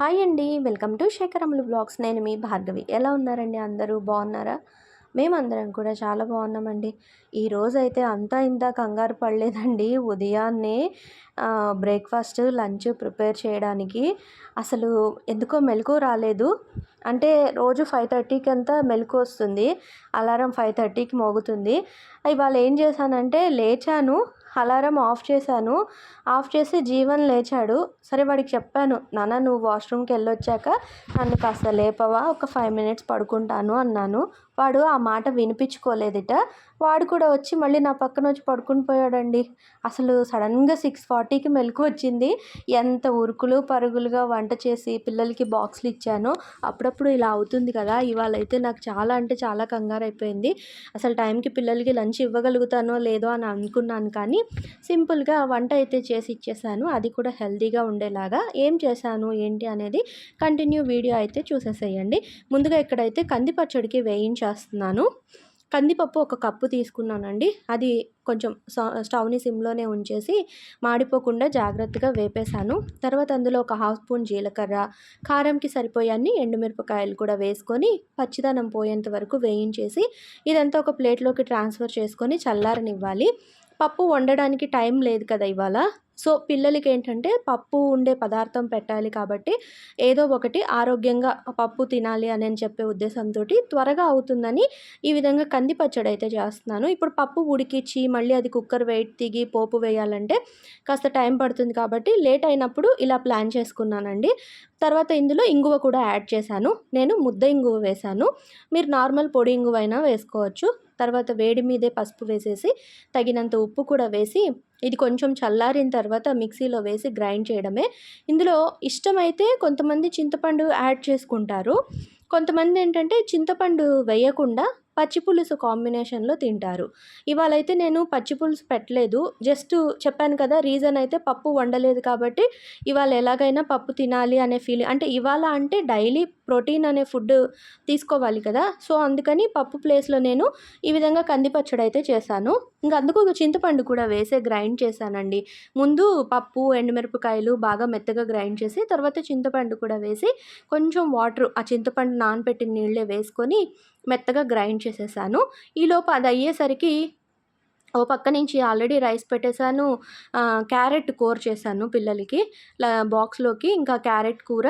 Hi అండి. Welcome to శేఖరములు blogs. నేను మీ భార్గవి. ఎలా ఉన్నారండి అందరూ? బాగున్నారా? మేమందరం కూడా చాలా బాగున్నామండి. ఈరోజైతే అంతా ఇంత కంగారు పడలేదండి. ఉదయాన్నే బ్రేక్ఫాస్ట్ లంచ్ ప్రిపేర్ చేయడానికి అసలు ఎందుకో మెలకు రాలేదు. అంటే రోజు ఫైవ్ థర్టీకి అంతా మెలకు వస్తుంది. అలారం ఫైవ్ థర్టీకి మోగుతుంది. ఇవాళ ఏం చేశానంటే లేచాను. అలారం ఆఫ్ చేశాను. ఆఫ్ చేసి జీవన్ లేచాడు. సరే వాడికి చెప్పాను నాన్న నువ్వు వాష్రూమ్కి వెళ్ళొచ్చాక నన్ను కాస్త లేపవా? ఒక ఫైవ్ మినిట్స్ పడుకుంటాను అన్నాను. వాడు ఆ మాట వినిపించుకోలేదట. వాడు కూడా వచ్చి మళ్ళీ నా పక్కన వచ్చి పడుకుని పోయాడండి. అసలు సడన్గా సిక్స్ ఫార్టీకి మెలకు వచ్చింది. ఎంత ఉరుకులు పరుగులుగా వంట చేసి పిల్లలకి బాక్సులు ఇచ్చాను అప్పుడప్పుడు ఇలా అవుతుంది కదా. ఇవాళ అయితే నాకు చాలా అంటే చాలా కంగారు అయిపోయింది అసలు టైంకి పిల్లలకి లంచ్ ఇవ్వగలుగుతానో లేదో అని అనుకున్నాను కానీ సింపుల్గా వంట అయితే చేసి ఇచ్చేసాను. అది కూడా హెల్తీగా ఉండేలాగా. ఏం చేశాను ఏంటి అనేది కంటిన్యూ వీడియో అయితే చూసేసేయండి. ముందుగా ఇక్కడైతే కంది పచ్చడికి చేస్తున్నాను. కందిపప్పు ఒక కప్పు తీసుకున్నానండి. అది కొంచెం స్టవ్ని సిమ్లోనే ఉంచేసి మాడిపోకుండా జాగ్రత్తగా వేపేశాను. తర్వాత అందులో ఒక హాఫ్ స్పూన్ జీలకర్ర కారంకి సరిపోయాన్ని ఎండుమిరపకాయలు కూడా వేసుకొని పచ్చిదనం పోయేంత వరకు వేయించేసి ఇదంతా ఒక ప్లేట్లోకి ట్రాన్స్ఫర్ చేసుకొని చల్లారనివ్వాలి. పప్పు వండడానికి టైం లేదు కదా ఇవాళ. సో పిల్లలకి ఏంటంటే పప్పు ఉండే పదార్థం పెట్టాలి కాబట్టి ఏదో ఒకటి ఆరోగ్యంగా పప్పు తినాలి అని చెప్పే ఉద్దేశంతో త్వరగా అవుతుందని ఈ విధంగా కంది పచ్చడి అయితే చేస్తున్నాను. ఇప్పుడు పప్పు ఉడికిచ్చి మళ్ళీ అది కుక్కర్ వెయిట్ దిగి పోపు వేయాలంటే కాస్త టైం పడుతుంది కాబట్టి లేట్ అయినప్పుడు ఇలా ప్లాన్ చేసుకున్నానండి. తర్వాత ఇందులో ఇంగువ కూడా యాడ్ చేశాను. నేను ముద్ద ఇంగువ వేశాను. మీరు నార్మల్ పొడి ఇంగువ అయినా వేసుకోవచ్చు. తర్వాత వేడి మీదే పసుపు వేసేసి తగినంత ఉప్పు కూడా వేసి ఇది కొంచెం చల్లారిన తర్వాత మిక్సీలో వేసి గ్రైండ్ చేయడమే. ఇందులో ఇష్టమైతే కొంతమంది చింతపండు యాడ్ చేసుకుంటారు. కొంతమంది ఏంటంటే చింతపండు వేయకుండా పచ్చి పులుసు కాంబినేషన్లో తింటారు. ఇవాళ అయితే నేను పచ్చి పులుసు పెట్టలేదు. జస్ట్ చెప్పాను కదా రీజన్ అయితే పప్పు వండలేదు కాబట్టి ఇవాళ ఎలాగైనా పప్పు తినాలి అనే ఫీలింగ్ అంటే ఇవాళ అంటే డైలీ ప్రోటీన్ అనే ఫుడ్ తీసుకోవాలి కదా. సో అందుకని పప్పు ప్లేస్లో నేను ఈ విధంగా కందిపచ్చడి అయితే చేశాను. ఇంకా అందుకు చింతపండు కూడా వేసే గ్రైండ్ చేశానండి. ముందు పప్పు ఎండుమిరపకాయలు బాగా మెత్తగా గ్రైండ్ చేసి తర్వాత చింతపండు కూడా వేసి కొంచెం వాటర్ ఆ చింతపండు నానబెట్టిన నీళ్ళే వేసుకొని మెత్తగా గ్రైండ్ చేసేసాను. ఈలోపు అది అయ్యేసరికి ఓ పక్క నుంచి ఆల్రెడీ రైస్ పెట్టేశాను. క్యారెట్ కూర చేశాను పిల్లలకి. బాక్స్లోకి. ఇంకా క్యారెట్ కూర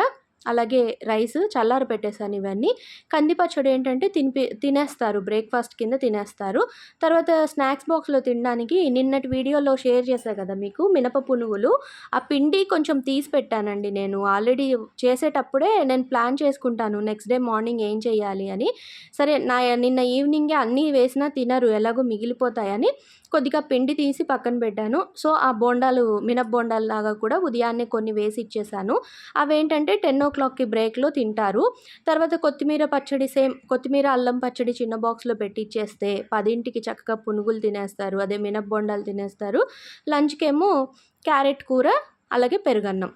అలాగే రైస్ చల్లారి పెట్టేశాను ఇవన్నీ. కంది పచ్చడి ఏంటంటే తినిపి తినేస్తారు. బ్రేక్ఫాస్ట్ కింద తినేస్తారు. తర్వాత స్నాక్స్ బాక్స్లో తినడానికి నిన్నటి వీడియోలో షేర్ చేశా కదా మీకు మినప పునుగులు. ఆ పిండి కొంచెం తీసి పెట్టానండి నేను. ఆల్రెడీ చేసేటప్పుడే నేను ప్లాన్ చేసుకుంటాను. నెక్స్ట్ డే మార్నింగ్ ఏం చేయాలి అని. సరే నా నిన్న ఈవినింగే అన్నీ వేసినా తినరు. ఎలాగో మిగిలిపోతాయని. కొద్దిగా పిండి తీసి పక్కన పెట్టాను. సో ఆ బోండాలు మినప్ బోండాలు లాగా కూడా ఉదయాన్నే కొన్ని వేసి ఇచ్చేసాను. అవేంటంటే టెన్ ఓ క్లాక్కి బ్రేక్లో తింటారు. తర్వాత కొత్తిమీర పచ్చడి సేమ్ కొత్తిమీర అల్లం పచ్చడి చిన్న బాక్స్లో పెట్టి ఇచ్చేస్తే పదింటికి చక్కగా పునుగులు తినేస్తారు. అదే మినప్ బొండాలు తినేస్తారు. లంచ్కేమో క్యారెట్ కూర అలాగే పెరుగన్నం.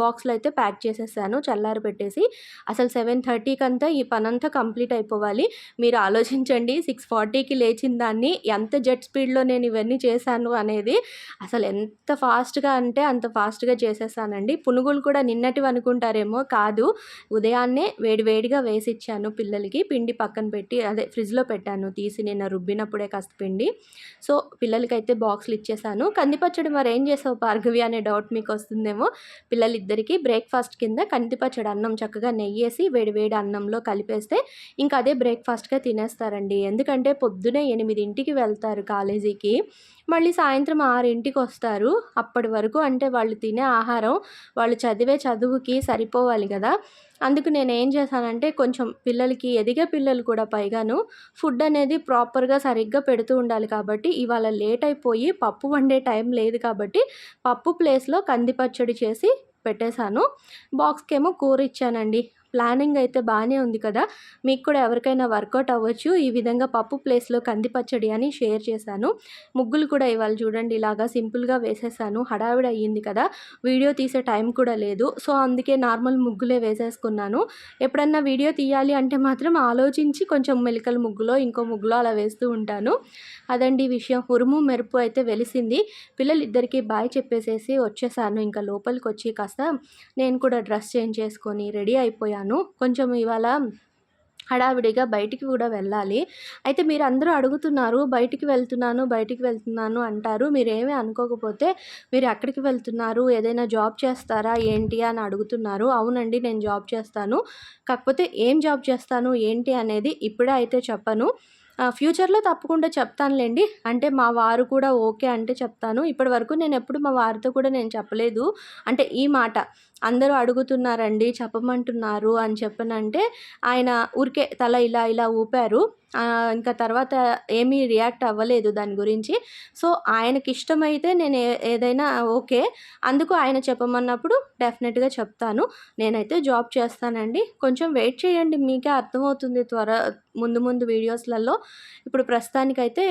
బాక్స్లో అయితే ప్యాక్ చేసేసాను చల్లారి పెట్టేసి. అసలు సెవెన్ థర్టీకి అంతా ఈ పనంతా కంప్లీట్ అయిపోవాలి. మీరు ఆలోచించండి సిక్స్ ఫార్టీకి లేచిన దాన్ని ఎంత జెట్ స్పీడ్లో నేను ఇవన్నీ చేశాను అనేది అసలు ఎంత ఫాస్ట్గా అంటే అంత ఫాస్ట్గా చేసేసానండి. పునుగులు కూడా నిన్నటివి అనుకుంటారేమో కాదు. ఉదయాన్నే వేడివేడిగా వేసి ఇచ్చాను పిల్లలకి. పిండి పక్కన పెట్టి అదే ఫ్రిడ్జ్లో పెట్టాను. తీసి నిన్న రుబ్బినప్పుడే కాస్త పిండి. సో పిల్లలకైతే బాక్స్లు ఇచ్చేసాను. కందిపచ్చడి మరి ఏం చేసావు భార్గవి అనే డౌట్ మీకు వస్తుందేమో. పిల్లలు పిల్లలిద్దరికీ బ్రేక్ఫాస్ట్ కింద కందిపచ్చడి అన్నం చక్కగా నెయ్యేసి వేడివేడి అన్నంలో కలిపేస్తే ఇంకా అదే బ్రేక్ఫాస్ట్గా తినేస్తారండి. ఎందుకంటే పొద్దునే ఎనిమిదింటికి వెళ్తారు కాలేజీకి. మళ్ళీ సాయంత్రం ఆరింటికి వస్తారు. అప్పటి వరకు అంటే వాళ్ళు తినే ఆహారం వాళ్ళు చదివే చదువుకి సరిపోవాలి కదా. అందుకు నేను ఏం చేశానంటే కొంచెం పిల్లలకి ఎదిగే పిల్లలు కూడా పైగాను ఫుడ్ అనేది ప్రాపర్గా సరిగ్గా పెడుతూ ఉండాలి కాబట్టి ఇవాళ లేట్ అయిపోయి పప్పు వండే టైం లేదు కాబట్టి పప్పు ప్లేస్లో కంది పచ్చడి చేసి పెట్టేశాను. బాక్స్కేమో కూర ఇచ్చానండి. ప్లానింగ్ అయితే బాగానే ఉంది కదా. మీకు కూడా ఎవరికైనా వర్కౌట్ అవ్వచ్చు. ఈ విధంగా పప్పు ప్లేస్లో కంది పచ్చడి అని షేర్ చేశాను. ముగ్గులు కూడా ఇవాళ చూడండి ఇలాగా సింపుల్గా వేసేసాను. హడావిడి అయ్యింది కదా. వీడియో తీసే టైం కూడా లేదు. సో అందుకే నార్మల్ ముగ్గులే వేసేసుకున్నాను. ఎప్పుడన్నా వీడియో తీయాలి అంటే మాత్రం ఆలోచించి కొంచెం మెలికల ముగ్గులో ఇంకో ముగ్గులో అలా వేస్తూ ఉంటాను. అదండి విషయం. ఉరుము మెరుపు అయితే వెలిసింది. పిల్లలిద్దరికీ బాయ్ చెప్పేసేసి వచ్చేసాను. ఇంకా లోపలికి వచ్చి కాస్త నేను కూడా డ్రెస్ చేంజ్ చేసుకొని రెడీ అయిపోయాను. కొంచెం ఇవాళ హడావిడిగా బయటికి కూడా వెళ్ళాలి. అయితే మీరు అందరూ అడుగుతున్నారు బయటికి వెళ్తున్నాను బయటికి వెళ్తున్నాను అంటారు. మీరు అనుకోకపోతే మీరు ఎక్కడికి వెళ్తున్నారు ఏదైనా జాబ్ చేస్తారా ఏంటి అని అడుగుతున్నారు. అవునండి నేను జాబ్ చేస్తాను. కాకపోతే ఏం జాబ్ చేస్తాను ఏంటి అనేది ఇప్పుడే అయితే చెప్పను. ఫ్యూచర్లో తప్పకుండా చెప్తానులేండి. అంటే మా వారు కూడా ఓకే అంటే చెప్తాను. ఇప్పటి వరకు నేను ఎప్పుడు మా వారితో కూడా నేను చెప్పలేదు. అంటే ఈ మాట అందరూ అడుగుతున్నారండి చెప్పమంటున్నారు అని చెప్పనంటే ఆయన ఊరికే తల ఇలా ఇలా ఊపారు. ఇంకా తర్వాత ఏమీ రియాక్ట్ అవ్వలేదు దాని గురించి. సో ఆయనకి ఇష్టమైతే నేను ఏదైనా ఓకే అందుకు ఆయన చెప్పమన్నప్పుడు డెఫినెట్గా చెప్తాను. నేనైతే జాబ్ చేస్తానండి. కొంచెం వెయిట్ చేయండి మీకే అర్థమవుతుంది త్వర ముందు ముందు వీడియోస్లలో. ఇప్పుడు ప్రస్తుతానికైతే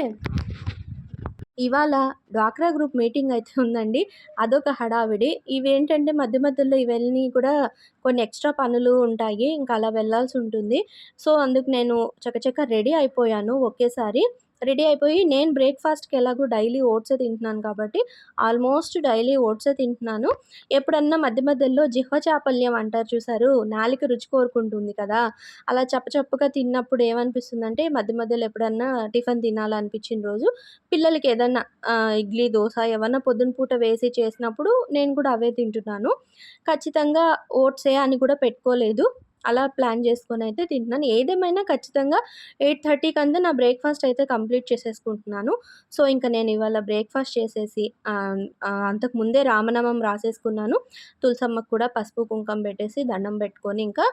ఇవాళ డ్వాక్రా గ్రూప్ మీటింగ్ అయితే ఉందండి. అదొక హడావిడి. ఇవేంటంటే మధ్య మధ్యలో ఇవన్నీ కూడా కొన్ని ఎక్స్ట్రా పనులు ఉంటాయి. ఇంకా అలా వెళ్ళాల్సి ఉంటుంది. సో అందుకు నేను చకచక రెడీ అయిపోయాను ఒకేసారి. రెడీ అయిపోయి నేను బ్రేక్ఫాస్ట్కి ఎలాగో డైలీ ఓట్సే తింటున్నాను కాబట్టి ఆల్మోస్ట్ డైలీ ఓట్సే తింటున్నాను. ఎప్పుడన్నా మధ్య మధ్యలో జిహ్వ చాపల్యం అంటారు చూసారు? నాలిక రుచి కోరుకుంటుంది కదా? అలా చప్పచప్పగా తిన్నప్పుడు ఏమనిపిస్తుంది అంటే మధ్య మధ్యలో ఎప్పుడన్నా టిఫిన్ తినాలనిపించిన రోజు పిల్లలకి ఏదన్నా ఇడ్లీ దోశ ఏమన్నా పొద్దున పూట వేసి చేసినప్పుడు నేను కూడా అవే తింటున్నాను. ఖచ్చితంగా ఓట్సే అని కూడా పెట్టుకోలేదు. అలా ప్లాన్ చేసుకొని అయితే తింటున్నాను. ఏదేమైనా ఖచ్చితంగా ఎయిట్ థర్టీకి అంతా నా బ్రేక్ఫాస్ట్ అయితే కంప్లీట్ చేసేసుకుంటున్నాను. సో ఇంకా నేను ఇవాళ బ్రేక్ఫాస్ట్ చేసేసి అంతకు ముందే రామనామం రాసేసుకున్నాను. తులసమ్మకు కూడా పసుపు కుంకం పెట్టేసి దండం పెట్టుకొని ఇంకా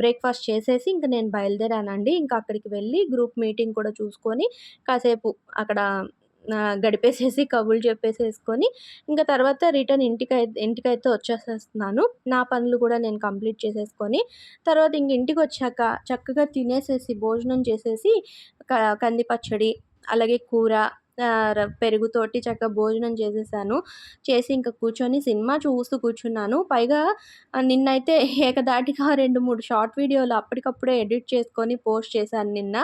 బ్రేక్ఫాస్ట్ చేసేసి ఇంకా నేను బయలుదేరానండి. ఇంకా అక్కడికి వెళ్ళి గ్రూప్ మీటింగ్ కూడా చూసుకొని కాసేపు అక్కడ గడిపేసేసి కబుర్లు చెప్పేసేసుకొని ఇంకా తర్వాత రిటర్న్ ఇంటికి ఇంటికైతే వచ్చేసేస్తున్నాను. నా పనులు కూడా నేను కంప్లీట్ చేసేసుకొని తర్వాత ఇంక ఇంటికి వచ్చాక చక్కగా తినేసేసి భోజనం చేసేసి కంది పచ్చడి అలాగే కూర పెరుగుతోటి చక్కగా భోజనం చేసేసాను. చేసి ఇంకా కూర్చొని సినిమా చూస్తూ కూర్చున్నాను. పైగా నిన్నైతే ఏకదాటిగా రెండు మూడు షార్ట్ వీడియోలు అప్పటికప్పుడే ఎడిట్ చేసుకొని పోస్ట్ చేశాను నిన్న.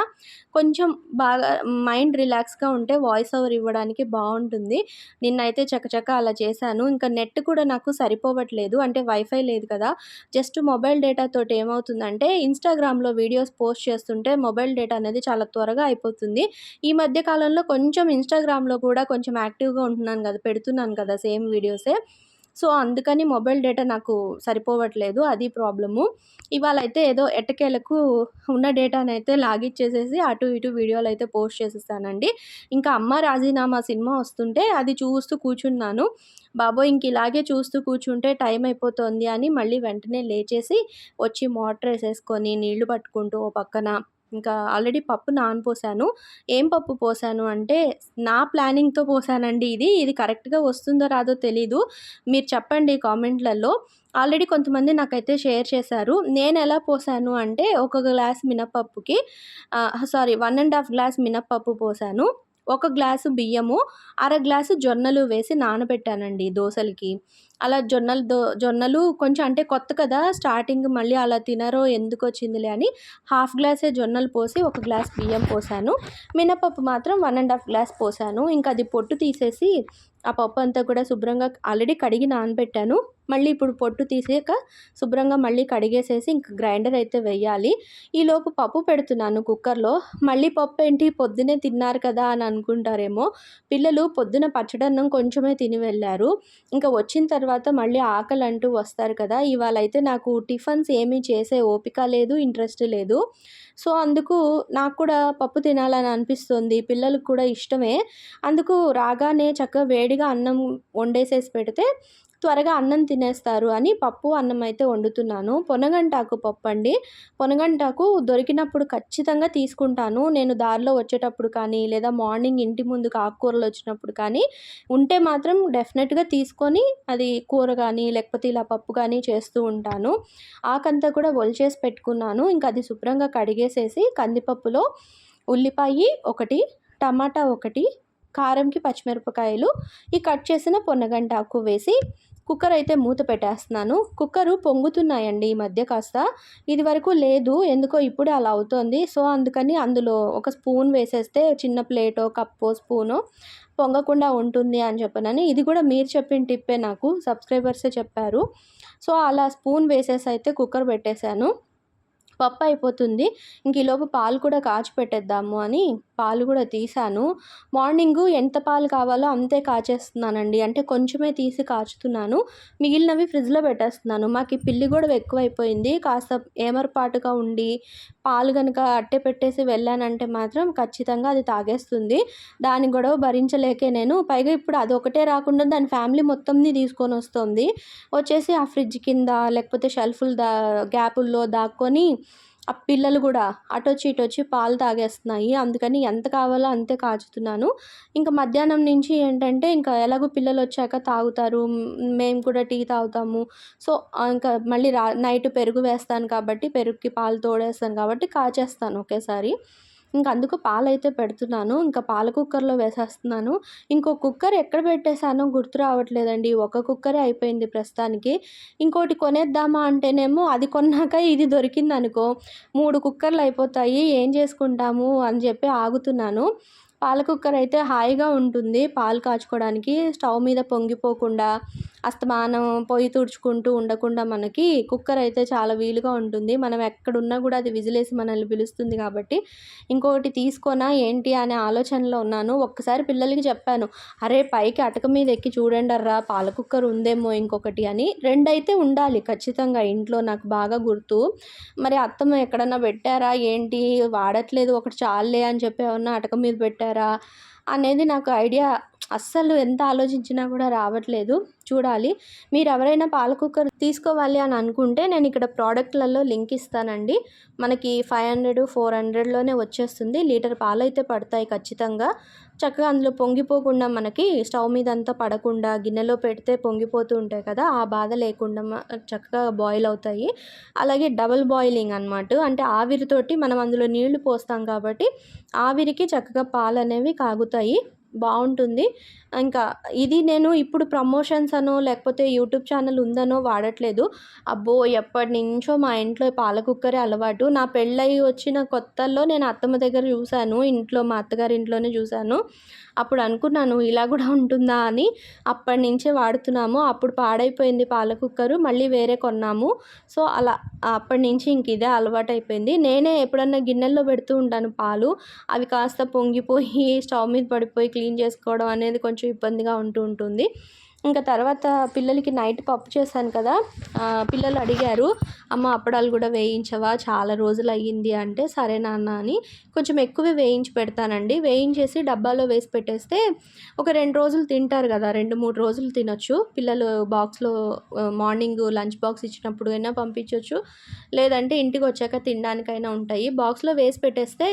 కొంచెం బాగా మైండ్ రిలాక్స్గా ఉంటే వాయిస్ ఓవర్ ఇవ్వడానికి బాగుంటుంది. నిన్నైతే చకచక అలా చేశాను. ఇంకా నెట్ కూడా నాకు సరిపోవట్లేదు. అంటే వైఫై లేదు కదా. జస్ట్ మొబైల్ డేటా తోటి ఏమవుతుందంటే ఇన్స్టాగ్రామ్లో వీడియోస్ పోస్ట్ చేస్తుంటే మొబైల్ డేటా అనేది చాలా త్వరగా అయిపోతుంది. ఈ మధ్య కాలంలో కొంచెం ఇన్స్టాగ్రామ్లో కూడా కొంచెం యాక్టివ్గా ఉంటున్నాను కదా పెడుతున్నాను కదా సేమ్ వీడియోసే. సో అందుకని మొబైల్ డేటా నాకు సరిపోవట్లేదు అది ప్రాబ్లము. ఇవాళ అయితే ఏదో ఎట్టకేలకు ఉన్న డేటాని అయితే లాగిచ్చేసేసి అటు ఇటు వీడియోలు అయితే పోస్ట్ చేసేస్తానండి. ఇంకా అమ్మ రాజీనామా సినిమా వస్తుంటే అది చూస్తూ కూర్చున్నాను. బాబోయ్ ఇంక ఇలాగే చూస్తూ కూర్చుంటే టైం అయిపోతుంది అని మళ్ళీ వెంటనే లేచేసి వచ్చి మోటర్ వేసేసుకొని నీళ్ళు పట్టుకుంటూ ఓ పక్కన ఇంకా ఆల్రెడీ పప్పు నానపోసాను. ఏం పప్పు పోసాను అంటే నా ప్లానింగ్తో పోసానండి ఇది. ఇది కరెక్ట్గా వస్తుందో రాదో తెలీదు. మీరు చెప్పండి కామెంట్లలో. ఆల్రెడీ కొంతమంది నాకైతే షేర్ చేశారు. నేను ఎలా పోసాను అంటే ఒక glass మినపప్పుకి sorry one and half glass మినప్పప్పు పోసాను. ఒక గ్లాసు బియ్యము అర గ్లాసు జొన్నలు వేసి నానబెట్టానండి దోశలకి. అలా జొన్నలు దో జొన్నలు కొంచెం అంటే కొత్త కదా స్టార్టింగ్ మళ్ళీ అలా తినరో ఎందుకు వచ్చిందిలే అని హాఫ్ గ్లాసే జొన్నలు పోసి ఒక గ్లాస్ బియ్యం పోసాను. మినపప్పు మాత్రం వన్ అండ్ హాఫ్ గ్లాస్ పోసాను. ఇంకా అది పొట్టు తీసేసి ఆ పప్పు అంతా కూడా శుభ్రంగా ఆల్రెడీ కడిగి నానబెట్టాను. మళ్ళీ ఇప్పుడు పొట్టు తీసాక శుభ్రంగా మళ్ళీ కడిగేసేసి ఇంక గ్రైండర్ అయితే వేయాలి. ఈలోపు పప్పు పెడుతున్నాను కుక్కర్లో. మళ్ళీ పప్పు ఏంటి? పొద్దునే తిన్నారు కదా అని అనుకుంటారేమో. పిల్లలు పొద్దున పచ్చడన్నం కొంచెమే తిని వెళ్ళారు. ఇంకా వచ్చిన తర్వాత మళ్ళీ ఆకలి అంటూ వస్తారు కదా. ఇవాళ అయితే నాకు టిఫన్స్ ఏమీ చేసే ఓపిక లేదు ఇంట్రెస్ట్ లేదు. సో అందుకు నాకు కూడా పప్పు తినాలని అనిపిస్తుంది. పిల్లలకు కూడా ఇష్టమే. అందుకు రాగానే చక్కగా వేడిగా అన్నం వండేసేసి పెడితే త్వరగా అన్నం తినేస్తారు అని పప్పు అన్నం అయితే వండుతున్నాను. పొనగంటాకు పప్పు అండి. పొనగంటాకు దొరికినప్పుడు ఖచ్చితంగా తీసుకుంటాను. నేను దారిలో వచ్చేటప్పుడు కానీ లేదా మార్నింగ్ ఇంటి ముందుకు ఆకుకూరలు వచ్చినప్పుడు కానీ ఉంటే మాత్రం డెఫినెట్గా తీసుకొని అది కూర కానీ లేకపోతే ఇలా పప్పు కానీ చేస్తూ ఉంటాను. ఆకంతా కూడా ఒలిచేసి పెట్టుకున్నాను. ఇంకా అది శుభ్రంగా కడిగేసేసి కందిపప్పులో ఉల్లిపాయ ఒకటి టమాటా ఒకటి కారంకి పచ్చిమిరపకాయలు ఈ కట్ చేసిన పొన్నగంటాకు వేసి కుక్కర్ అయితే మూత పెట్టేస్తున్నాను. కుక్కరు పొంగుతున్నాయండి ఈ మధ్య కాస్త. ఇది వరకు లేదు ఎందుకో ఇప్పుడే అలా అవుతోంది. సో అందుకని అందులో ఒక స్పూన్ వేసేస్తే చిన్న ప్లేటో కప్పో స్పూనో పొంగకుండా ఉంటుంది అని చెప్పనని. ఇది కూడా మీరు చెప్పిన టిప్పే నాకు. సబ్స్క్రైబర్సే చెప్పారు. సో అలా స్పూన్ వేసేసి అయితే కుక్కర్ పెట్టేశాను. పప్పు అయిపోతుంది. ఇంక ఈలోపు పాలు కూడా కాచి పెట్టేద్దాము అని పాలు కూడా తీసాను. మార్నింగు ఎంత పాలు కావాలో అంతే కాచేస్తున్నానండి. అంటే కొంచెమే తీసి కాచుతున్నాను. మిగిలినవి ఫ్రిడ్జ్లో పెట్టేస్తున్నాను. మాకు ఈ పిల్లి కూడా ఎక్కువైపోయింది. కాస్త ఏమరపాటుగా ఉండి పాలు కనుక అట్టే పెట్టేసి వెళ్ళానంటే మాత్రం ఖచ్చితంగా అది తాగేస్తుంది. దాని గొడవ భరించలేకే నేను. పైగా ఇప్పుడు అది ఒకటే రాకుండా దాని ఫ్యామిలీ మొత్తంని తీసుకొని వస్తుంది. వచ్చేసి ఆ ఫ్రిడ్జ్ కింద లేకపోతే షెల్ఫ్లు దా గ్యాపుల్లో దాక్కొని ఆ పిల్లలు కూడా అటొచ్చి ఇటొచ్చి పాలు తాగేస్తున్నాయి. అందుకని ఎంత కావాలో అంతే కాచుతున్నాను. ఇంకా మధ్యాహ్నం నుంచి ఏంటంటే ఇంకా ఎలాగో పిల్లలు వచ్చాక తాగుతారు. మేము కూడా టీ తాగుతాము. సో ఇంకా మళ్ళీ రా నైట్ పెరుగు వేస్తాను కాబట్టి పెరుగుకి పాలు తోడేస్తాను కాబట్టి కాచేస్తాను ఒకేసారి. ఇంక అందుకు పాలైతే పెడుతున్నాను. ఇంకా పాల కుక్కర్లో వేసేస్తున్నాను. ఇంకో కుక్కర్ ఎక్కడ పెట్టేశానో గుర్తు రావట్లేదండి. ఒక కుక్కరే అయిపోయింది ప్రస్తుతానికి. ఇంకోటి కొనేద్దామా అంటేనేమో అది కొన్నాక ఇది దొరికింది అనుకో మూడు కుక్కర్లు అయిపోతాయి. ఏం చేసుకుంటాము అని చెప్పి ఆగుతున్నాను. పాల కుక్కర్ అయితే హాయిగా ఉంటుంది. పాలు కాచుకోవడానికి స్టవ్ మీద పొంగిపోకుండా అస్తమానం పొయ్యి తుడుచుకుంటూ ఉండకుండా మనకి కుక్కర్ అయితే చాలా వీలుగా ఉంటుంది. మనం ఎక్కడున్నా కూడా అది విజిలేసి మనల్ని పిలుస్తుంది కాబట్టి. ఇంకొకటి తీసుకోనా ఏంటి అనే ఆలోచనలో ఉన్నాను. ఒక్కసారి పిల్లలకి చెప్పాను అరే పైకి అటక మీద ఎక్కి చూడండి రా పాల కుక్కర్ ఉందేమో ఇంకొకటి అని. రెండైతే ఉండాలి ఖచ్చితంగా ఇంట్లో నాకు బాగా గుర్తు. మరి అత్తమ్మ ఎక్కడన్నా పెట్టారా? ఏంటి? వాడట్లేదు ఒకటి చాలే అని చెప్పి ఏమన్నా అటక మీద పెట్టారా? అనేది నాకు ఐడియా అస్సలు ఎంత ఆలోచించినా కూడా రావట్లేదు. చూడాలి. మీరు ఎవరైనా పాల కుక్కర్ తీసుకోవాలి అని అనుకుంటే నేను ఇక్కడ ప్రోడక్ట్లలో లింక్ ఇస్తానండి. మనకి ఫైవ్ హండ్రెడ్ ఫోర్ హండ్రెడ్లోనే వచ్చేస్తుంది. లీటర్ పాలు అయితే పడతాయి ఖచ్చితంగా. చక్కగా అందులో పొంగిపోకుండా మనకి స్టవ్ మీద అంతా పడకుండా గిన్నెలో పెడితే పొంగిపోతూ ఉంటాయి కదా ఆ బాధ లేకుండా చక్కగా బాయిల్ అవుతాయి. అలాగే డబుల్ బాయిలింగ్ అనమాట అంటే ఆవిరితోటి మనం అందులో నీళ్ళు పోస్తాం కాబట్టి ఆవిరికి చక్కగా పాలు అనేవి కాగుతాయి. బాగుంటుంది. ఇంకా ఇది నేను ఇప్పుడు ప్రమోషన్స్ అనో లేకపోతే యూట్యూబ్ ఛానల్ ఉందనో వాడట్లేదు. అబ్బో ఎప్పటి నుంచో మా ఇంట్లో పాల కుక్కరే అలవాటు. నా పెళ్ళై వచ్చిన కొత్తల్లో నేను అత్తమ్మ దగ్గర చూశాను ఇంట్లో మా అత్తగారి ఇంట్లోనే చూశాను. అప్పుడు అనుకున్నాను ఇలా కూడా ఉంటుందా అని. అప్పటి నుంచే వాడుతున్నాము. అప్పుడు పాడైపోయింది పాల కుక్కరు మళ్ళీ వేరే కొన్నాము. సో అలా అప్పటి నుంచి ఇంక ఇదే అలవాటు అయిపోయింది నేనే ఎప్పుడన్నా గిన్నెల్లో పెడుతూ ఉంటాను పాలు. అవి కాస్త పొంగిపోయి స్టవ్ మీద పడిపోయి క్లీన్ చేసుకోవడం అనేది కొంచెం ఇబ్బందిగా ఉంటూ ఉంటుంది. ఇంకా తర్వాత పిల్లలకి నైట్ పప్పు చేశాను కదా పిల్లలు అడిగారు అమ్మ అప్పడాలు కూడా వేయించవా? చాలా రోజులు అయ్యింది అంటే సరే నాన్న అని కొంచెం ఎక్కువే వేయించి పెడతానండి. వేయించేసి డబ్బాలో వేసి పెట్టేస్తే ఒక రెండు రోజులు తింటారు కదా రెండు మూడు రోజులు తినొచ్చు. పిల్లలు బాక్స్లో మార్నింగ్ లంచ్ బాక్స్ ఇచ్చినప్పుడు అయినా పంపించవచ్చు లేదంటే ఇంటికి వచ్చాక తినడానికైనా ఉంటాయి. బాక్స్లో వేసి పెట్టేస్తే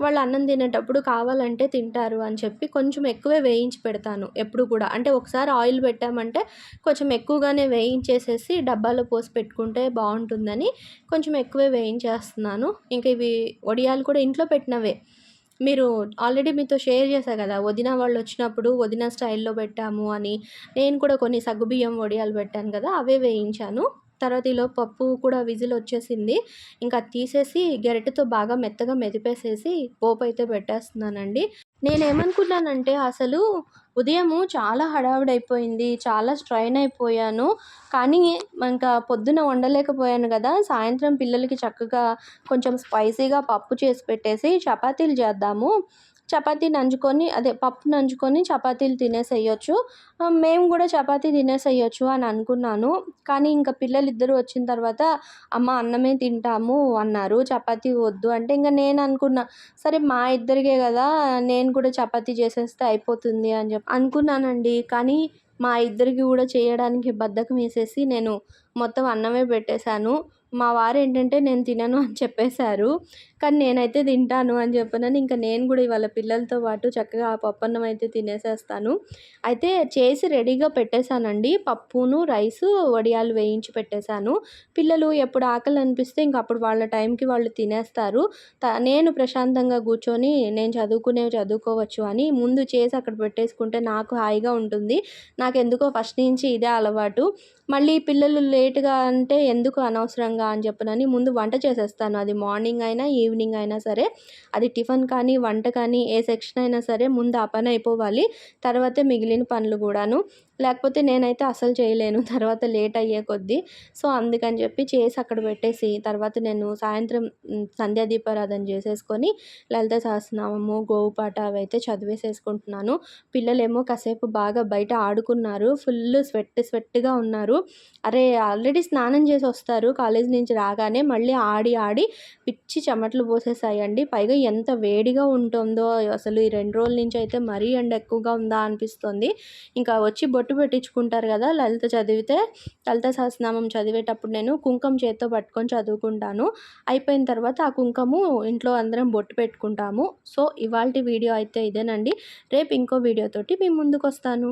వాళ్ళు అన్నం తినేటప్పుడు కావాలంటే తింటారు అని చెప్పి కొంచెం ఎక్కువే వేయించి పెడతాను ఎప్పుడు కూడా. అంటే ఒకసారి ఆయిల్ పెట్టామంటే కొంచెం ఎక్కువగానే వేయించేసేసి డబ్బాలో పోసి పెట్టుకుంటే బాగుంటుందని కొంచెం ఎక్కువే వేయించేస్తున్నాను. ఇంకా ఇవి వడియాలు కూడా ఇంట్లో పెట్టినవే. మీరు ఆల్రెడీ మీతో షేర్ చేశా కదా వదిన వాళ్ళు వచ్చినప్పుడు వదిన స్టైల్లో పెట్టాము అని. నేను కూడా కొన్ని సగ్గుబియ్యం వడియాలు పెట్టాను కదా అవే వేయించాను. తర్వాత ఈలో పప్పు కూడా విజిల్ వచ్చేసింది ఇంకా తీసేసి గరిటెతో బాగా మెత్తగా మెదిపేసేసి పోపు అయితే పెట్టేస్తున్నానండి. నేనేమనుకున్నానంటే అసలు ఉదయము చాలా హడావిడైపోయింది చాలా స్ట్రైన్ అయిపోయాను. కానీ ఇంకా పొద్దున వండలేకపోయాను కదా సాయంత్రం పిల్లలకి చక్కగా కొంచెం స్పైసీగా పప్పు చేసి పెట్టేసి చపాతీలు చేద్దాము. చపాతీ నంచుకొని అదే పప్పు నంచుకొని చపాతీలు తినేసేయచ్చు. మేము కూడా చపాతీ తినేసేయచ్చు అని అనుకున్నాను. కానీ ఇంకా పిల్లలు ఇద్దరు వచ్చిన తర్వాత అమ్మ అన్నమే తింటాము అన్నారు. చపాతీ వద్దు అంటే ఇంకా నేను అనుకున్నా సరే మా ఇద్దరికే కదా నేను కూడా చపాతీ చేసేస్తే అయిపోతుంది అని చెప్పి అనుకున్నానండి. కానీ మా ఇద్దరికి కూడా చేయడానికి బద్ధకం వేసేసి నేను మొత్తం అన్నమే పెట్టేశాను. మా వారు ఏంటంటే నేను తినను అని చెప్పేశారు. కానీ నేనైతే తింటాను అని చెప్పినాను ఇంకా నేను కూడా ఇవాళ పిల్లలతో పాటు చక్కగా ఆ పప్పన్నం అయితే తినేసేస్తాను. అయితే చేసి రెడీగా పెట్టేశానండి. పప్పును రైసు వడియాలు వేయించి పెట్టేశాను. పిల్లలు ఎప్పుడు ఆకలి అనిపిస్తే ఇంక అప్పుడు వాళ్ళ టైంకి వాళ్ళు తినేస్తారు. త నేను ప్రశాంతంగా కూర్చొని నేను చదువుకునేవి చదువుకోవచ్చు అని ముందు చేసి అక్కడ పెట్టేసుకుంటే నాకు హాయిగా ఉంటుంది. నాకు ఎందుకో ఫస్ట్ నుంచి ఇదే అలవాటు. మళ్ళీ పిల్లలు లే లేట్గా అంటే ఎందుకు అనవసరంగా అని చెప్పనని ముందు వంట చేసేస్తాను. అది మార్నింగ్ అయినా ఈవినింగ్ అయినా సరే అది టిఫిన్ కానీ వంట కానీ ఏ సెక్షన్ అయినా సరే ముందు ఆ పని అయిపోవాలి. తర్వాతే మిగిలిన పనులు కూడాను. లేకపోతే నేనైతే అసలు చేయలేను. తర్వాత లేట్ అయ్యే కొద్దీ. సో అందుకని చెప్పి చేసి అక్కడ పెట్టేసి తర్వాత నేను సాయంత్రం సంధ్యా దీపారాధన చేసేసుకొని లలిత సహస్రనామము గోవుపాట అవి అయితే చదివేసేసుకుంటున్నాను. పిల్లలేమో కాసేపు బాగా బయట ఆడుకున్నారు. ఫుల్ స్వెట్ స్వెట్గా ఉన్నారు. అరే ఆల్రెడీ స్నానం చేసి వస్తారు. కాలేజ్ నుంచి రాగానే మళ్ళీ ఆడి ఆడి పిచ్చి చెమటలు పోసేసాయండి. పైగా ఎంత వేడిగా ఉంటుందో అసలు ఈ రెండు రోజుల నుంచి అయితే మరీ ఎండ ఎక్కువగా ఉందా అనిపిస్తుంది. ఇంకా వచ్చి బొట్టు పెట్టించుకుంటారు కదా లలిత చదివితే లలిత సహస్రనామం చదివేటప్పుడు నేను కుంకం చేత్తో పట్టుకొని చదువుకుంటాను. అయిపోయిన తర్వాత ఆ కుంకము ఇంట్లో అందరం బొట్టు పెట్టుకుంటాము. సో ఇవాళ వీడియో అయితే ఇదేనండి. రేపు ఇంకో వీడియోతోటి మీ ముందుకు వస్తాను